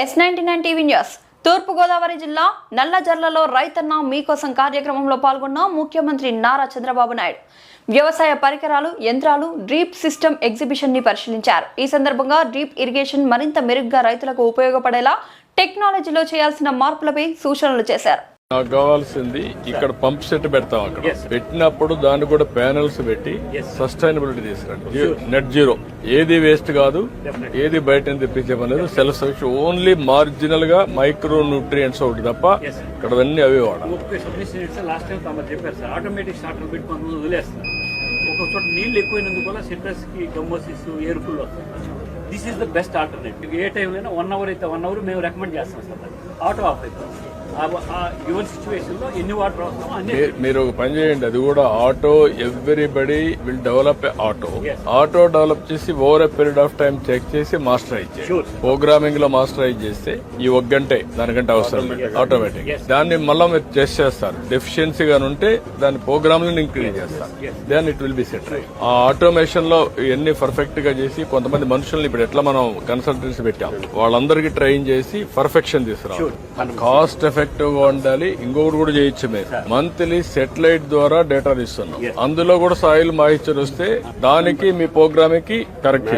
S ninety nine TV news. తూర్పుగోదావరి జిల్లా నల్లజర్లలో రైతన్న మీకోసం కార్యక్రమంలో పాల్గొన్న ముఖ్యమంత్రి నారా చంద్రబాబు నాయుడు. వ్యవసాయ పరికరాలు యంత్రాలు డ్రీప్ సిస్టమ్ ఎగ్జిబిషన్ని పరిశీలించారు. ఈ సందర్భంగా డ్రీప్ ఇరిగేషన్ మరింత మెరుగ్గా రైతులకు ఉపయోగపడేలా టెక్నాలజీలో చేయాల్సిన మార్పులపై సూచనలు చేశారు. నాకు కావాల్సింది ఇక్కడ పంప్ సెట్ పెడతాం అక్కడ. పెట్టినప్పుడు దాన్ని కూడా ప్యానెల్స్ పెట్టి సస్టైనబిలిటీ తీసుకురండి. నెట్ జీరో ఏది వేస్ట్ కాదు ఏది బయట తెప్పించేమనేది సెల్ఫ్ సఫిషియెంట్ ఓన్లీ మార్జినల్గా మైక్రో న్యూట్రియంట్స్ ఒకటి తప్ప ఇక్కడ అన్ని అవే వాడాలి. ఒక్కొక్క చోట నీళ్ళు ఎక్కువైనందుకు సిట్రస్కి గమ్మోసిస్ ఎరుకులు వస్తాయి. This is the best alternative ఏ టైంలో వన్ అవర్ అయితే వన్ అవర్ మేము రికమెండ్ చేస్తాం సార్. ఆటో ఆఫ్ అయిపోతుంది మీరు ఒక పని చేయండి. అది కూడా auto everybody will develop auto auto develop చేసి over a period of time check చేసి మాస్టరైజ్ చేయండి. ప్రోగ్రామింగ్లో మాస్టరైజ్ చేస్తే ఈ ఒక గంటే దానికంటే అవసరం లేదు. ఆటోమేటిక్ దాన్ని మళ్ళీ మీరు టెస్ట్ చేస్తారు. డెఫిషియన్సీ గాని ఉంటే దాని ప్రోగ్రామ్ ఇంక్రీజ్ చేస్తారు. దెన్ ఇట్ విల్ బి ఆ ఆటోమేషన్లో ఇవన్నీ పర్ఫెక్ట్గా చేసి కొంతమంది మనుషుల్ని ఇప్పుడు ఎట్లా మనం కన్సల్టెన్సీ పెట్టాం? వాళ్ళందరికీ ట్రైన్ చేసి పర్ఫెక్షన్ తీసుకురావాలి. కాస్ట్ ఎఫెక్టివ్గా ఉండాలి. ఇంకొకటి కూడా చేయొచ్చు మీరు. మంత్లీ సెటిలైట్ ద్వారా డేటా ఇస్తున్నాం అందులో కూడా సాయిల్ మాయిశ్చర్ వస్తే దానికి మీ ప్రోగ్రామ్కి కరెక్ట్